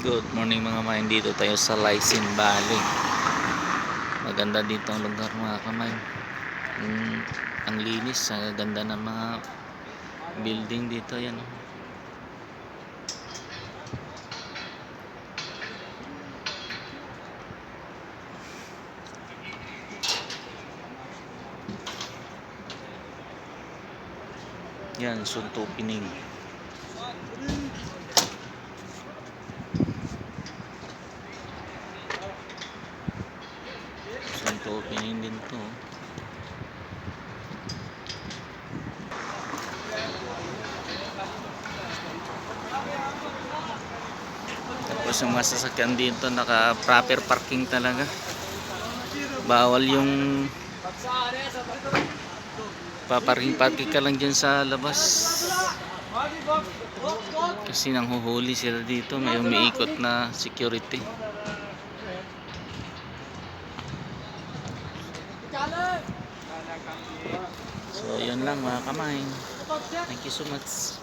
Good morning mga main. Dito tayo sa Lysin Valley. Maganda dito ang lugar mga kamay Mm, ang linis. Ang ganda ng mga building dito yan oh. yan sunto pining sunto pining din to. Tapos yung mga sasakyan dito naka proper parking talaga. Bawal yung paparking parking ka lang dyan sa labas. Kasi nang huhuli sila dito, may umiikot na security. So yun lang mga kamay. Thank you so much.